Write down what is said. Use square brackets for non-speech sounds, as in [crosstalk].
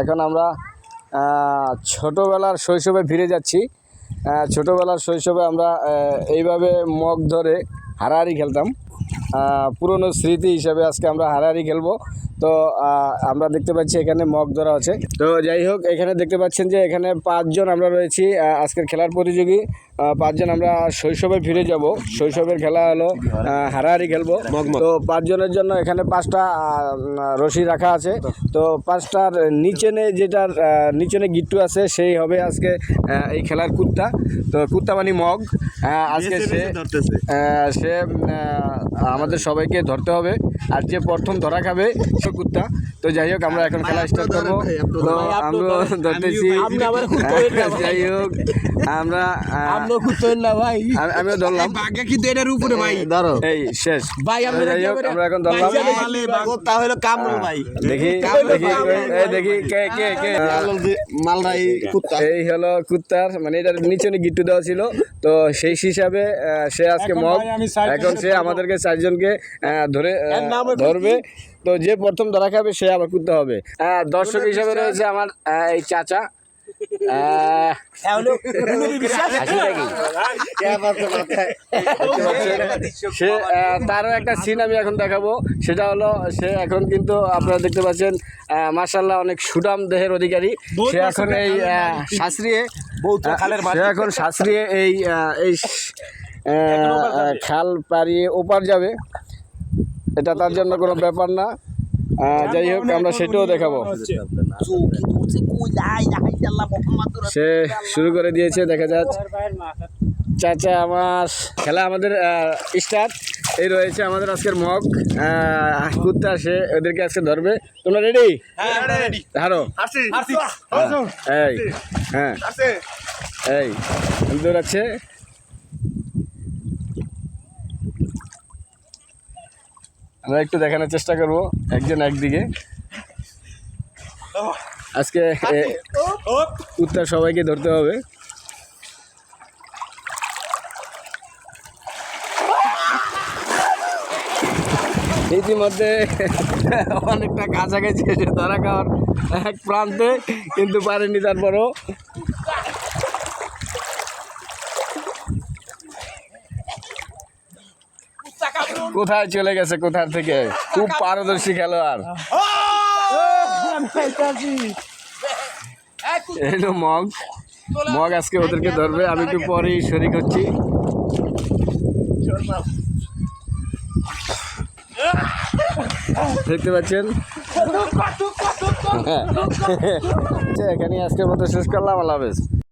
এখন আমরা ছোটোবেলার শৈশবে ফিরে যাচ্ছি। ছোটোবেলার শৈশবে আমরা এইভাবে মগ ধরে হারাহারি খেলতাম। পুরনো স্মৃতি হিসাবে আজকে আমরা হারাহারি খেলব। তো আমরা দেখতে পাচ্ছি এখানে মগ ধরা আছে। তো যাই হোক এখানে দেখতে পাচ্ছেন যে এখানে পাঁচজন আমরা রয়েছি আজকের খেলার প্রতিযোগী। পাঁচজন আমরা শৈশবে ফিরে যাব। শৈশবের খেলা হলো হারাহারি খেলব। তো পাঁচজনের জন্য এখানে পাঁচটা রশি রাখা আছে। তো পাঁচটার নিচেনে যেটার নিচেনে গিট্টু আছে সেই হবে আজকে এই খেলার কুত্তা। তো কুত্তা মানে মগ। আজকে সে সে আমাদের সবাইকে ধরতে হবে। আর যে প্রথম ধরা খাবে সে কুত্তা। তো যাই হোক আমরা এখন খেলা স্টার্ট করব। তো আমরা [laughs] ধরতেছি। যাই হোক আমরা ভাই। আমিও ধরলাম। কিন্তু এটার উপরে ভাই। ধরো। এই শেষ। ভাই যাই হোক আমরা এখন ধরলাম। হলো ভাই। দেখি দেখি এই দেখি কে কে কে? মালরাই কুত্তা। এই হলো কুত্তার মানে এটার নিচে গিট্টু দেওয়া ছিল। তো সেই হিসাবে সে আজকে মগ এখন সে আমাদেরকে চারজনকে ধরে ধরবে। তো যে প্রথম ধরা খাবে সে আবার কুত্তা হবে। দর্শক হিসাবে রয়েছে আমার এই চাচা। আহ, হাসি নাকি? সে তারও একটা সিন আমি এখন দেখাবো। সেটা হলো সে এখন কিন্তু আপনারা দেখতে পাচ্ছেন মার্শাল্লাহ অনেক সুডাম দেহের অধিকারী। সে এখন এই শাস্ত্রীয় সে এখন শাস্ত্রীয় এই এই খাল পাড়িয়ে ওপার যাবে। এটা তার জন্য কোনো ব্যাপার না। যাই হোক আমরা সেটাও দেখাবো। সে শুরু করে দিয়েছে দেখা যাচ্ছে চাচা আমার খেলা আমাদের স্টার্ট। এই রয়েছে আমাদের আজকের মগ। কুত্তা সে ওদেরকে আজকে ধরবে। তোমরা রেডি হারো। এই হ্যাঁ। এই দৌড়াচ্ছে। আমরা একটু দেখানোর চেষ্টা করব, একজন একদিকে। আজকে কুত্তা সবাইকে ধরতে হবে। ইতিমধ্যে অনেকটা কাছাকাছি এসে ধরা খাওয়ার এক প্রান্তে কিন্তু পারেনি তারপরও। কোথায় চলে গেছে কোথার থেকে? খুব পারদর্শী খেলোয়াড়। এলো মগ। মগ আজকে ওদেরকে ধরবে। আমি একটু পরেই শরিক হচ্ছি দেখতে পাচ্ছেন? [laughs] আচ্ছা, এখানে আজকের মতো শেষ করলাম। আল্লাহ হাফেজ।